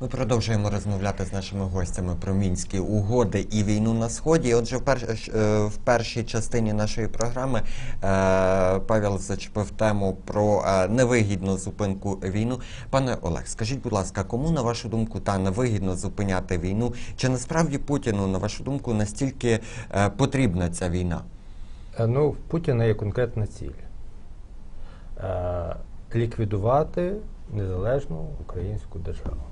Ми продовжуємо розмовляти з нашими гостями про мінські угоди і війну на сході. Отже, в, перш, е, в першій частині нашої програми е, Павел зачепив тему про е, невигідну зупинку війну. Пане Олег, скажіть, будь ласка, кому на вашу думку та невигідно зупиняти війну? Чи насправді Путіну, на вашу думку, настільки е, потрібна ця війна? Е, Ну, в Путіна є конкретна ціль е, ліквідувати незалежну українську державу.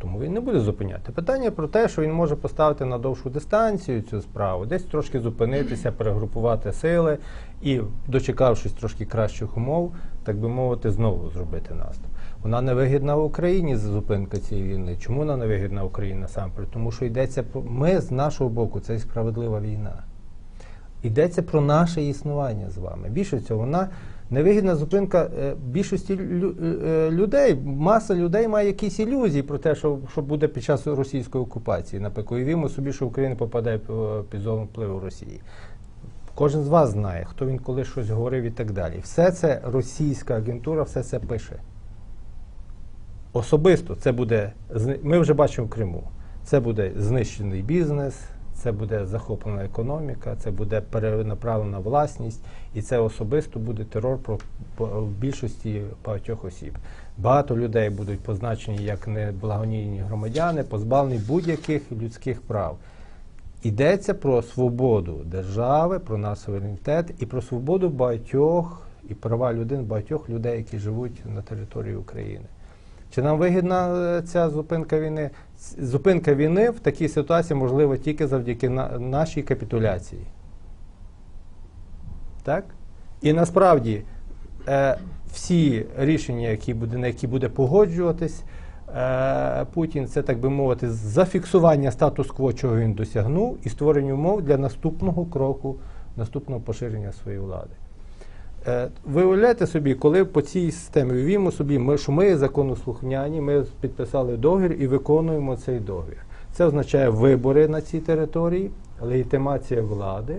Тому він не буде зупиняти. Питання про те, що він може поставити на довшу дистанцію цю справу, десь трошки зупинитися, перегрупувати сили і, дочекавшись трошки кращих умов, так би мовити, знову зробити наступ. Вона не вигідна в Україні за зупинка цієї війни. Чому вона не вигідна Україні насамперед? Тому що йдеться про ми з нашого боку, це справедлива війна. Йдеться про наше існування з вами. Більше цього, вона невигідна зупинка е, більшості е, людей. Маса людей має якісь ілюзії про те, що, що буде під час російської окупації. Наприклад, уявімо собі, що Україна попадає під зону впливу Росії. Кожен з вас знає, хто він коли щось говорив і так далі. Все це російська агентура, все це пише. Особисто це буде ми вже бачимо в Криму. Це буде знищений бізнес, це буде захоплена економіка, це буде перенаправлена власність, і це особисто буде терор про в більшості багатьох осіб. Багато людей будуть позначені як неблагонійні громадяни, позбавлені будь-яких людських прав. Йдеться про свободу держави, про наш суверенітет і про свободу багатьох і права людин, багатьох людей, які живуть на території України. Чи нам вигідна е, ця зупинка війни? Зупинка війни в такій ситуації можлива тільки завдяки нашій капітуляції. Так? І насправді е, всі рішення, які буде, на які буде погоджуватись е, Путін, це, так би мовити, зафіксування статус-кво, чого він досягнув, і створення умов для наступного кроку, наступного поширення своєї влади. Е, Ви уявляєте собі, коли по цій системі уявімо собі, ми, що ми законослухняні, ми підписали договір і виконуємо цей договір. Це означає вибори на цій території, легітимація влади,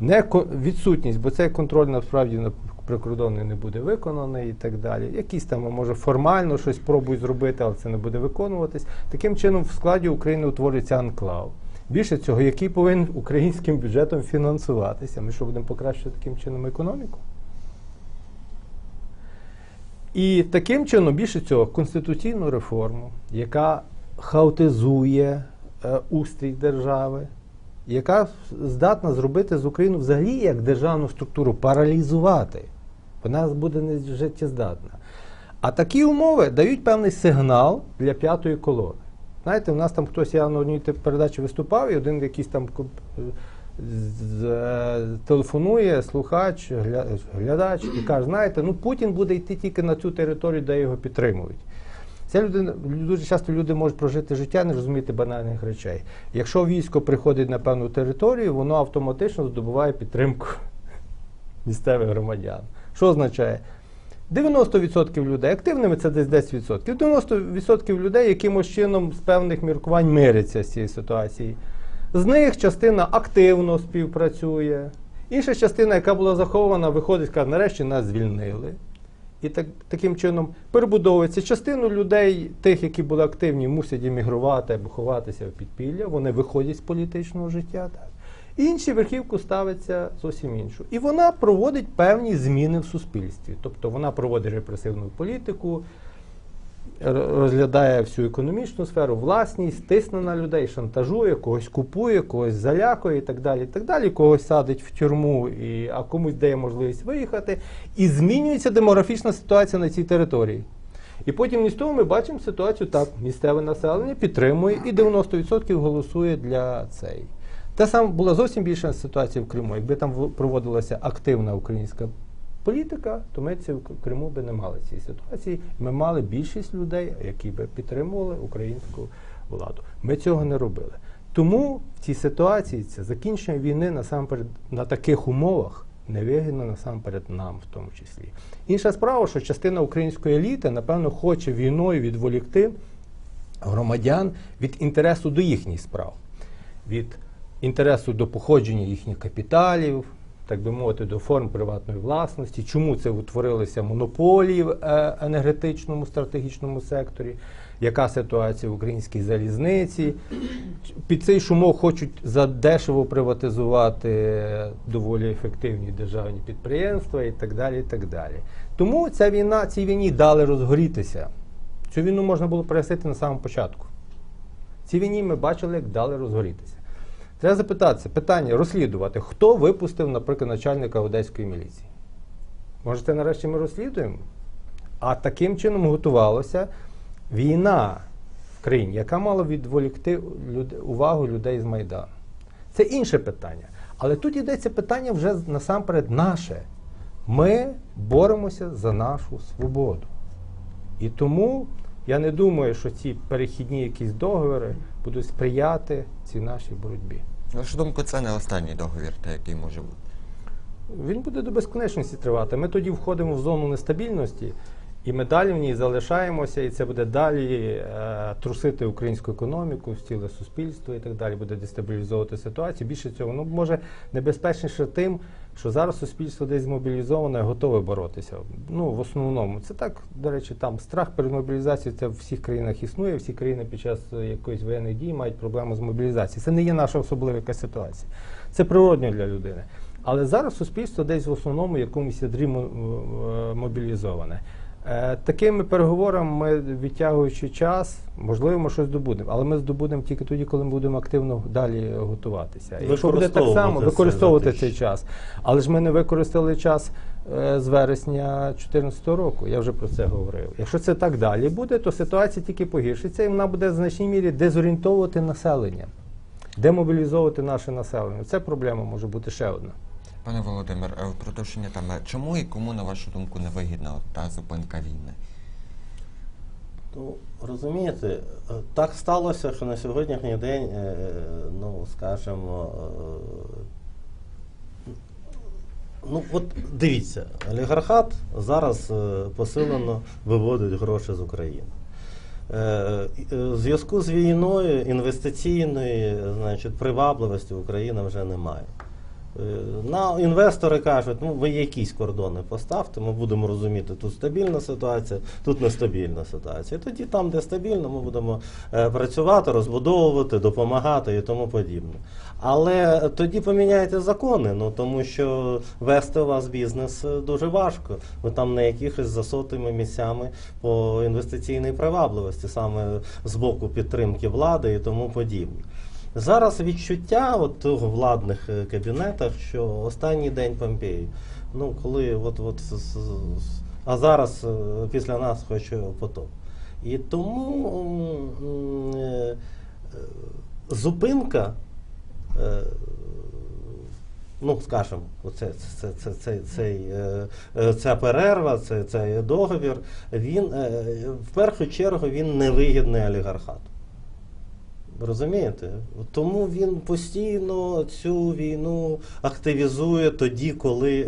не відсутність, бо цей контроль насправді на прикордонний не буде виконаний і так далі. Якісь там, може, формально щось пробують зробити, але це не буде виконуватись. Таким чином, в складі України утворюється анклав. Більше цього, який повинен українським бюджетом фінансуватися. Ми що будемо покращувати таким чином економіку? І таким чином, більше цього, конституційну реформу, яка хаотизує е, устрій держави, яка здатна зробити з Україну взагалі як державну структуру, паралізувати, вона буде не життєздатна. А такі умови дають певний сигнал для п'ятої колони. Знаєте, у нас там хтось я на одній передачі виступав, і один якийсь там е, телефонує слухач, глядач і каже, знаєте, ну Путін буде йти тільки на цю територію, де його підтримують. Це люди, дуже часто люди можуть прожити життя, не розуміти банальних речей. Якщо військо приходить на певну територію, воно автоматично здобуває підтримку місцевих громадян. Що означає? 90% людей, активними це десь 10%. 90% людей якимось чином з певних міркувань миряться з цієї ситуації. З них частина активно співпрацює, інша частина, яка була захована, виходить, каже, нарешті нас звільнили. І так, таким чином перебудовується. Частину людей, тих, які були активні, мусять іммігрувати або ховатися в підпілля, вони виходять з політичного життя. Так. Інші верхівку ставиться зовсім іншу. І вона проводить певні зміни в суспільстві. Тобто вона проводить репресивну політику, розглядає всю економічну сферу, власність, тисне на людей, шантажує, когось купує, когось залякує і так далі. І так далі. Когось садить в тюрму, і, а комусь дає можливість виїхати. І змінюється демографічна ситуація на цій території. І потім ні з того ми бачимо ситуацію так: місцеве населення підтримує і 90% голосує для цей. Та саме була зовсім більша ситуація в Криму. Якби там проводилася активна українська політика, то ми ці в Криму би не мали цієї ситуації. Ми мали більшість людей, які би підтримували українську владу. Ми цього не робили. Тому в цій ситуації це закінчення війни насамперед на таких умовах невигідно насамперед нам, в тому числі. Інша справа, що частина української еліти, напевно, хоче війною відволікти громадян від інтересу до їхніх справ, від інтересу до походження їхніх капіталів, так би мовити, до форм приватної власності, чому це утворилися монополії в е, енергетичному стратегічному секторі, яка ситуація в українській залізниці. Під цей шумок хочуть задешево приватизувати доволі ефективні державні підприємства і так далі. І так далі. Тому ця війна, цій війні дали розгорітися. Цю війну можна було перегасити на самому початку. Цій війні ми бачили, як дали розгорітися. Треба запитатися, питання розслідувати, хто випустив, наприклад, начальника одеської міліції. Може, це нарешті ми розслідуємо? А таким чином готувалася війна в країні, яка мала відволікти увагу людей з Майдану. Це інше питання. Але тут йдеться питання вже насамперед наше. Ми боремося за нашу свободу. І тому я не думаю, що ці перехідні якісь договори будуть сприяти цій нашій боротьбі. На вашу думку, це не останній договір, та який може бути. Він буде до безконечності тривати. Ми тоді входимо в зону нестабільності, і ми далі в ній залишаємося, і це буде далі е, трусити українську економіку, ціле суспільство і так далі, буде дестабілізовувати ситуацію. Більше цього, ну може небезпечніше тим, що зараз суспільство десь змобілізоване, готове боротися. Ну, в основному, це так, до речі, там страх перед мобілізацією це в всіх країнах існує. Всі країни під час е, якоїсь воєнних дій мають проблему з мобілізацією. Це не є наша особлива якась ситуація. Це природньо для людини. Але зараз суспільство десь в основному якомусь ядрі е, мобілізоване. Е, Такими переговорами ми відтягуючи час, можливо, ми щось здобудемо, але ми здобудемо тільки тоді, коли ми будемо активно далі готуватися. І Якщо буде так само, Використовувати цей час. Але ж ми не використали час е, з вересня 2014 року. Я вже про це говорив. Якщо це так далі буде, то ситуація тільки погіршиться, і вона буде в значній мірі дезорієнтовувати населення, демобілізовувати наше населення. Це проблема може бути ще одна. Пане Володимир, е, продовження там, е, чому і кому, на вашу думку, невигідна от та зупинка війни? Ну, розумієте, е, так сталося, що на сьогоднішній день, ну, скажімо, ну, от дивіться, олігархат зараз посилено виводить гроші з України. В зв'язку з війною інвестиційної значить, привабливості Україна вже немає. Е, На інвестори кажуть, ну ви якісь кордони поставте, ми будемо розуміти, тут стабільна ситуація, тут нестабільна ситуація. Тоді там, де стабільно, ми будемо е, працювати, розбудовувати, допомагати і тому подібне. Але тоді поміняйте закони, ну тому що вести у вас бізнес е, дуже важко. Ви там на якихось засотими місцями по інвестиційній привабливості, саме з боку підтримки влади і тому подібне. Зараз відчуття от в владних е, кабінетах, що останній день Помпеї. Ну, коли от, от, а зараз е, після нас хоче потоп. І тому е, зупинка, ну, скажімо, оце, це, це, це, цей, ця перерва, це, цей договір, він в першу чергу він невигідний олігархату. Розумієте? Тому він постійно цю війну активізує тоді, коли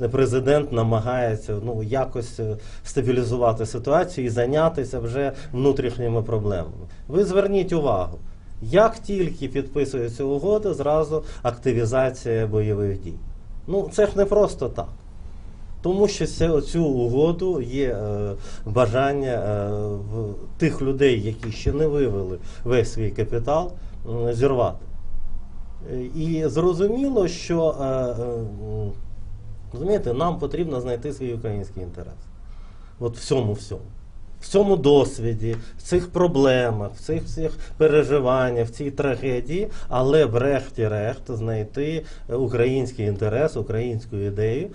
е, президент намагається ну, якось е, стабілізувати ситуацію і зайнятися вже внутрішніми проблемами. Ви зверніть увагу, як тільки підписується угода, зразу активізація бойових дій. Ну, це ж не просто так. Тому що цю угоду є е, бажання е, тих людей, які ще не вивели весь свій капітал, зірвати. І зрозуміло, що е, розумієте, нам потрібно знайти свій український інтерес. От в цьому всьому. В цьому досвіді, в цих проблемах, в цих всіх переживаннях, в цій трагедії, але врешті-решт знайти український інтерес, українську ідею,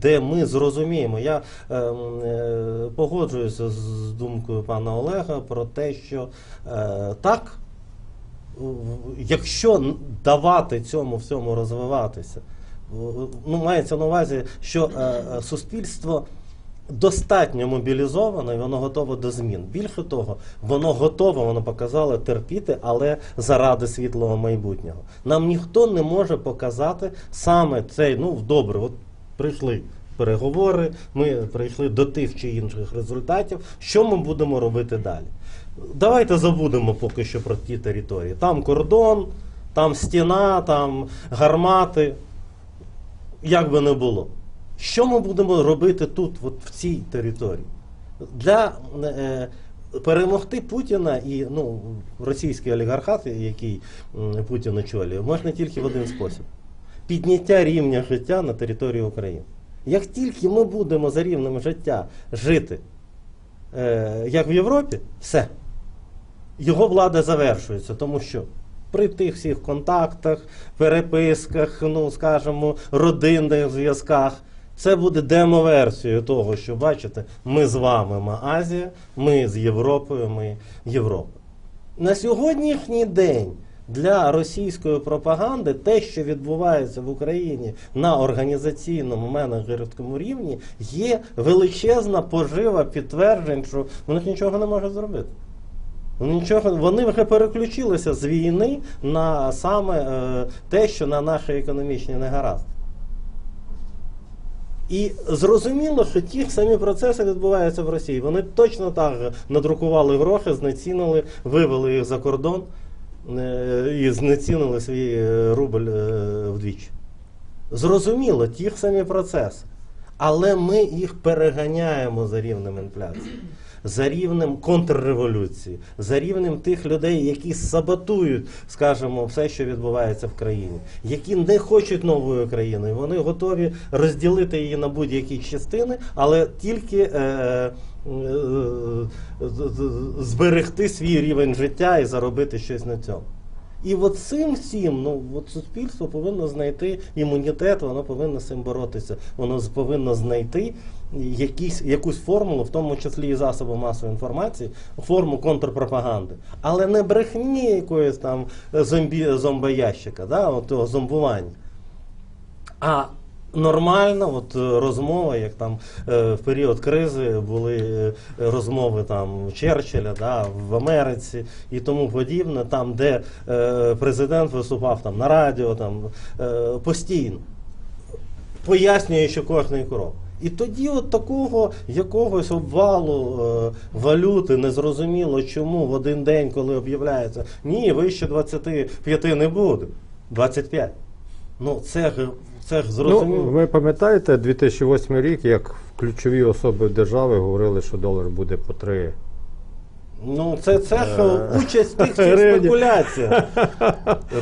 де ми зрозуміємо. Я е, е, погоджуюся з думкою пана Олега про те, що е, так, якщо давати цьому всьому розвиватися, ну, мається на увазі, що е, суспільство достатньо мобілізовано і воно готове до змін. Більше того, воно готове, воно показало терпіти, але заради світлого майбутнього. Нам ніхто не може показати саме цей, ну добре, от прийшли. Переговори, ми прийшли до тих чи інших результатів. Що ми будемо робити далі? Давайте забудемо поки що про ті території. Там кордон, там стіна, там гармати. як би не було. Що ми будемо робити тут, от в цій території? Для е, перемогти Путіна і ну, російський олігархат, який м, Путін очолює, можна тільки в один спосіб: підняття рівня життя на території України. Як тільки ми будемо за рівнем життя жити, е, як в Європі, все його влада завершується, тому що при тих всіх контактах, переписках, ну скажімо, родинних зв'язках. Це буде демоверсією того, що бачите, ми з вами ми Азія, ми з Європою, ми Європа. На сьогоднішній день для російської пропаганди те, що відбувається в Україні на організаційному менеджерському рівні, є величезна пожива підтверджень, що в них нічого не може зробити. Вони Нічого, вони вже переключилися з війни на саме е, те, що на наші економічні негаразди. І зрозуміло, що ті самі процеси відбуваються в Росії. Вони точно так же надрукували гроші, знецінили, вивели їх за кордон е, і знецінили свій е, рубль е, вдвічі. Зрозуміло, ті самі процеси. Але ми їх переганяємо за рівнем інфляції, за рівнем контрреволюції, за рівнем тих людей, які саботують, скажімо, все, що відбувається в країні, які не хочуть нової країни. Вони готові розділити її на будь-які частини, але тільки е, е, з- зберегти свій рівень життя і заробити щось на цьому. І от цим всім, ну от суспільство повинно знайти імунітет, воно повинно з цим боротися. Воно повинно знайти якісь, якусь формулу, в тому числі і засоби масової інформації, форму контрпропаганди. Але не брехні якоїсь там зомбі, зомбоящика, да, от того зомбування. А нормальна от е, розмова, як там е, в період кризи були е, розмови там Черчилля, да, в Америці і тому подібне, там, де президент виступав там на радіо, там постійно пояснюючи кожний крок. І тоді от такого якогось обвалу е, валюти незрозуміло чому в один день, коли об'являється, ні, вище 25 не буде. 25. Ну це це зрозуміло. Ну, ви пам'ятаєте 2008 рік, як ключові особи держави говорили, що долар буде по 3 Ну, це, це Е, участь тих спекуляціях.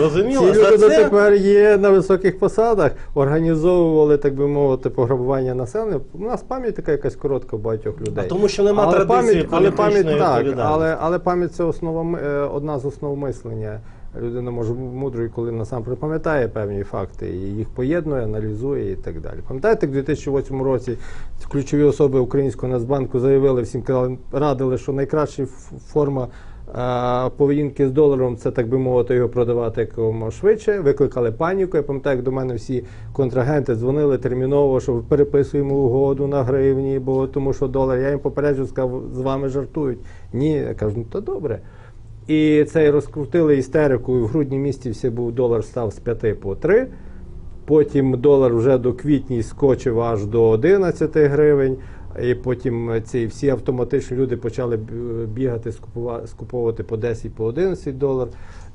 Розуміло? Ці люди це... дотепер є на високих посадах, організовували, так би мовити, пограбування населення. У нас пам'ять така якась коротка у багатьох людей. А тому що нема але традиції пам'ять, але пам'ять так, але, але пам'ять це основа е, одна з основ мислення. Людина може мудрою, коли насамперед пам'ятає певні факти, і їх поєднує, аналізує і так далі. Пам'ятаєте, у 2008 році ключові особи Українського Нацбанку заявили всім казали, радили, що найкраща форма е, поведінки з доларом це, так би мовити, його продавати якомога швидше. Викликали паніку. Я пам'ятаю, як до мене всі контрагенти дзвонили терміново, що переписуємо угоду на гривні, бо тому що долар. Я їм попереджу, сказав, з вами жартують. Ні, я кажу, ну то добре. І це і розкрутили істерику. В грудні місяці все був долар став з 5 по 3. Потім долар вже до квітня скочив аж до 11 гривень. І потім ці всі автоматичні люди почали бігати, скуповувати по 10 по 11 долар.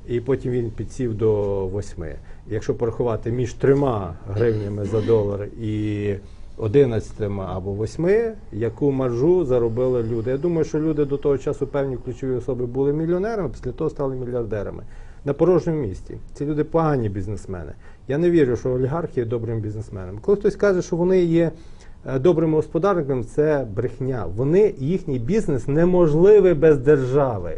І потім він підсів до 8. Якщо порахувати між трьома гривнями за долар і 11 або 8, яку маржу заробили люди. Я думаю, що люди до того часу певні ключові особи були мільйонерами, після того стали мільярдерами. На порожньому місці. Ці люди погані бізнесмени. Я не вірю, що олігархи є добрим бізнесменом. Коли хтось каже, що вони є е, добрими господарниками, це брехня. Вони, їхній бізнес неможливий без держави.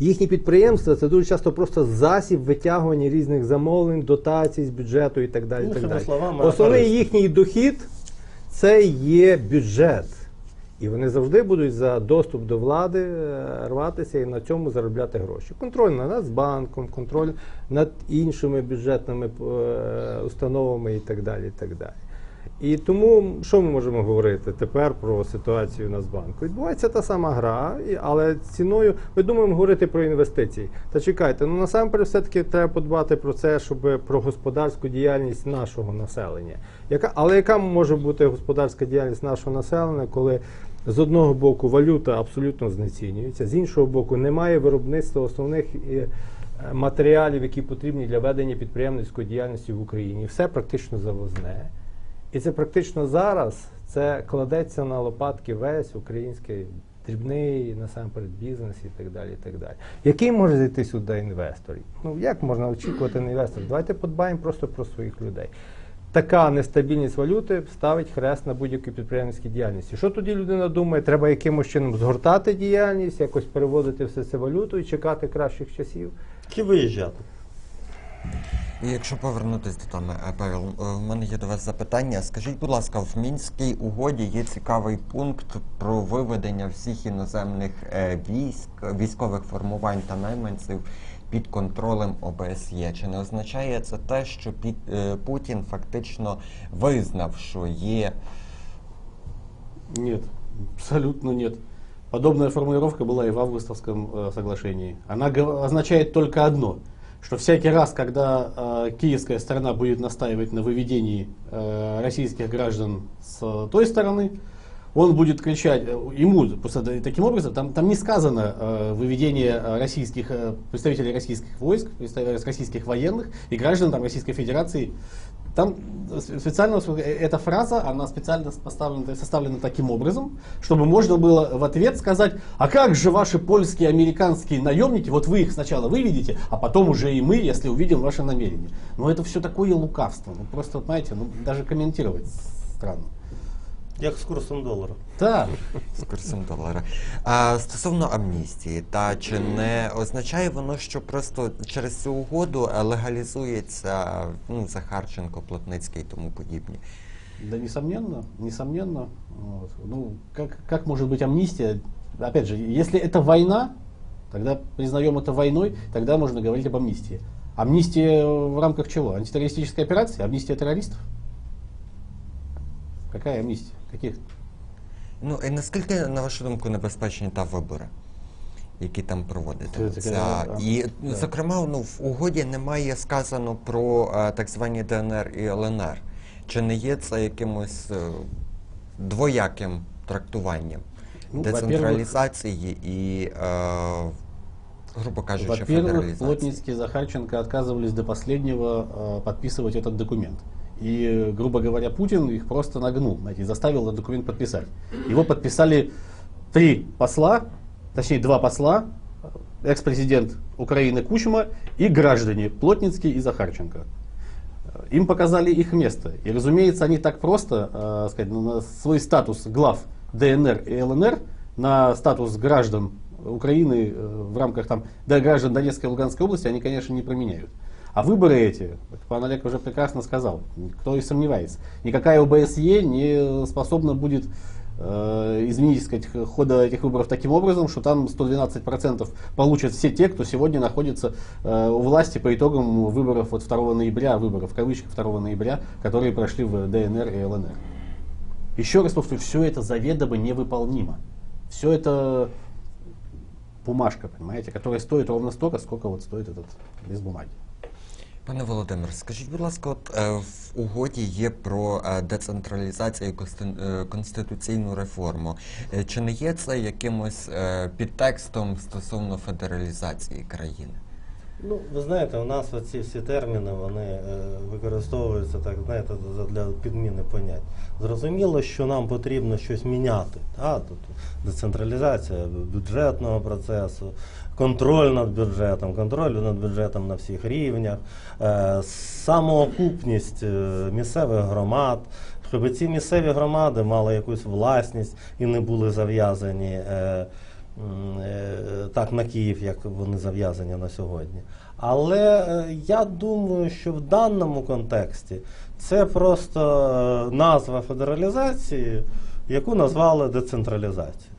Їхні підприємства це дуже часто просто засіб витягування різних замовлень, дотацій з бюджету і так далі. і так далі. словами, Основний їхній дохід це є бюджет. І вони завжди будуть за доступ до влади е, рватися і на цьому заробляти гроші. Контроль над Нацбанком, контроль над іншими бюджетними е, установами і так далі. І так далі. І тому що ми можемо говорити тепер про ситуацію Нацбанку? Відбувається та сама гра, але ціною ми думаємо говорити про інвестиції. Та чекайте, ну насамперед все-таки треба подбати про це, щоб про господарську діяльність нашого населення. Яка, але яка може бути господарська діяльність нашого населення, коли з одного боку валюта абсолютно знецінюється, з іншого боку, немає виробництва основних е, матеріалів, які потрібні для ведення підприємницької діяльності в Україні. Все практично завозне. І це практично зараз це кладеться на лопатки весь український дрібний насамперед бізнес і так далі. і так далі. Який може зайти сюди інвестор? Ну як можна очікувати на інвесторів? Давайте подбаємо просто про своїх людей. Така нестабільність валюти ставить хрест на будь-якій підприємницькій діяльності. Що тоді людина думає? Треба якимось чином згортати діяльність, якось переводити все це валюту і чекати кращих часів. Чи виїжджати? І якщо повернутися до теми, Павел, е, в мене є до вас запитання. Скажіть, будь ласка, в мінській угоді є цікавий пункт про виведення всіх іноземних е, військ, військових формувань та найманців під контролем ОБСЄ. Чи не означає це те, що під, е, Путін фактично визнав, що є Нет, абсолютно нет. Подобная формулировка была и в августовском э, соглашении. Она означает только одно, что всякий раз, когда э, киевская сторона будет настаивать на выведении э, российских граждан с э, той стороны, он будет кричать э, ему таким образом, там, там не сказано э, выведение э, российских э, представителей российских войск, российских военных и граждан там, Российской Федерации. Там специально э, эта фраза, она специально поставлена, составлена таким образом, чтобы можно было в ответ сказать, а как же ваши польские, американские наемники, вот вы их сначала выведете, а потом уже и мы, если увидим ваше намерение. Но это все такое лукавство, ну просто, знаете, ну, даже комментировать странно. Як з курсом долара? Да, з курсом долара. А стосовно амністії, та чи не означає воно, що просто через цю угоду е, легалізується ну, Захарченко, Плотницький і тому подібні? да несомненно, несомненно. Вот. Ну, как, как может быть амнистия? Опять же, если это война, тогда признаем это войной, тогда можно говорить об амнистии. Амнистия в рамках чего? Антитеррористической операции? Амнистия террористов? Какая амнистия? Каких? Ну і наскільки, на вашу думку, небезпечні та вибори, які там Це проводитимуться? таке, а, І, да. зокрема, ну, в угоді немає сказано про е, так звані ДНР і ЛНР. Чи не є це якимось е, двояким трактуванням Ну, децентралізації і, е, грубо кажучи, Во-первых, федералізації? Плотницкий и Захарченко отказывались до последнего э, подписывать этот документ. И, грубо говоря, Путин их просто нагнул, знаете, заставил этот документ подписать. Его подписали три посла, точнее два посла, экс-президент Украины Кучма и граждане Плотницкий и Захарченко. Им показали их место. И, разумеется, они так просто, э, сказать, на свой статус глав ДНР и ЛНР, на статус граждан Украины э, в рамках там, да, граждан Донецкой и Луганской области, они, конечно, не променяют. А выборы эти, пан Олег уже прекрасно сказал, никто и сомневается, никакая ОБСЕ не способна будет э, изменить сказать, хода этих выборов таким образом, что там 112% получат все те, кто сегодня находится э, у власти по итогам выборов вот 2 ноября, выборов в кавычках 2 ноября, которые прошли в ДНР и ЛНР. Еще раз повторю, все это заведомо невыполнимо. Все это бумажка, понимаете, которая стоит ровно столько, сколько вот стоит этот лист бумаги. Пане Володимир, скажіть, будь ласка, от е, в угоді є про е, децентралізацію і е, конституційну реформу. Чи не є це якимось підтекстом стосовно федералізації країни? Ну, ви знаєте, у нас оці всі терміни вони е, використовуються так, знаєте, для підміни понять. Зрозуміло, що нам потрібно щось міняти. Та? Тут децентралізація бюджетного процесу, контроль над бюджетом, контроль над бюджетом на всіх рівнях, е, самоокупність е, місцевих громад, щоб ці місцеві громади мали якусь власність і не були зав'язані. Е, так на Київ, як вони зав'язані на сьогодні. Але е, я думаю, що в даному контексті це просто е, назва федералізації, яку назвали децентралізацією.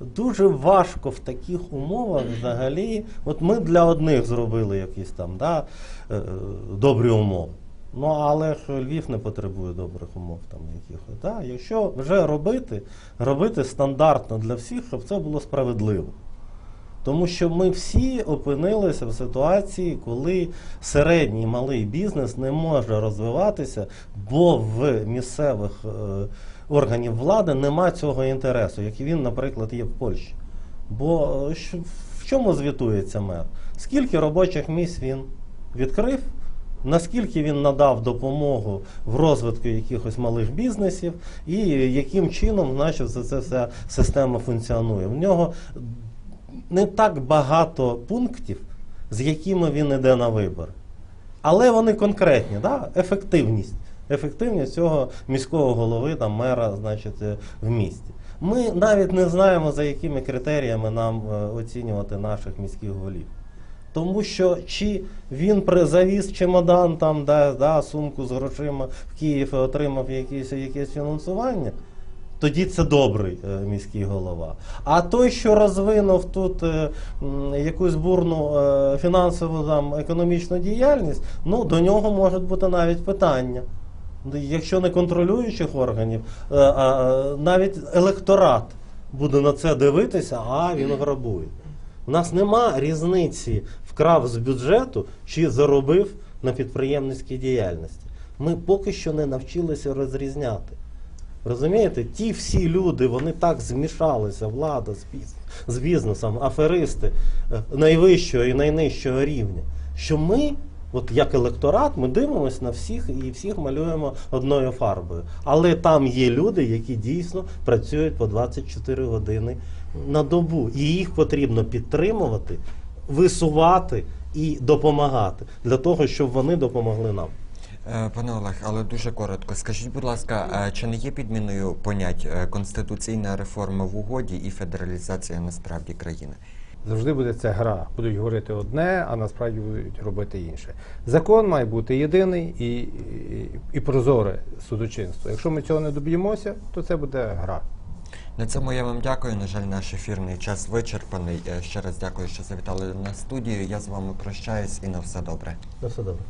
Дуже важко в таких умовах взагалі. От ми для одних зробили якісь там да, е, добрі умови. Ну, але Львів не потребує добрих умов там якихось. Да? Якщо вже робити, робити стандартно для всіх, щоб це було справедливо. Тому що ми всі опинилися в ситуації, коли середній малий бізнес не може розвиватися, бо в місцевих е, органів влади нема цього інтересу, як він, наприклад, є в Польщі. Бо е, в чому звітується мер? скільки робочих місць він відкрив, наскільки він надав допомогу в розвитку якихось малих бізнесів, і яким чином, значить, це, вся система функціонує. В нього не так багато пунктів, з якими він іде на вибори. Але вони конкретні, да? ефективність. Ефективність цього міського голови, там, мера, значить, е, в місті. Ми навіть не знаємо, за якими критеріями нам е, оцінювати наших міських голів. Тому що чи він завіз чемодан, там, да, да, сумку з грошима в Київ і отримав якесь, якесь фінансування, тоді це добрий е, міський голова. А той, що розвинув тут е, якусь бурну е, фінансову там, економічну діяльність, ну до нього можуть бути навіть питання. Ну, Якщо не контролюючих органів, навіть електорат буде на це дивитися, а він грабує. У нас нема різниці вкрав з бюджету чи заробив на підприємницькій діяльності. Ми поки що не навчилися розрізняти. Розумієте, ті всі люди, вони так змішалися, влада з, біз... з бізнесом, аферисти е, найвищого і найнижчого рівня, що ми, от як електорат, ми дивимося на всіх і всіх малюємо одною фарбою. Але там є люди, які дійсно працюють по 24 години на добу. І їх потрібно підтримувати, висувати і допомагати для того, щоб вони допомогли нам. Е, Пане Олег, але дуже коротко. Скажіть, будь ласка, е, чи не є підміною понять е, конституційна реформа в угоді і федералізація насправді країни? Завжди буде це гра. Будуть говорити одне, а насправді будуть робити інше. Закон має бути єдиний і, і, і прозоре судочинство. Якщо ми цього не доб'ємося, то це буде гра. На цьому я вам дякую. На жаль, наш ефірний час вичерпаний. Е, Ще раз дякую, що завітали на студію. Я з вами прощаюсь і на все добре. На все добре.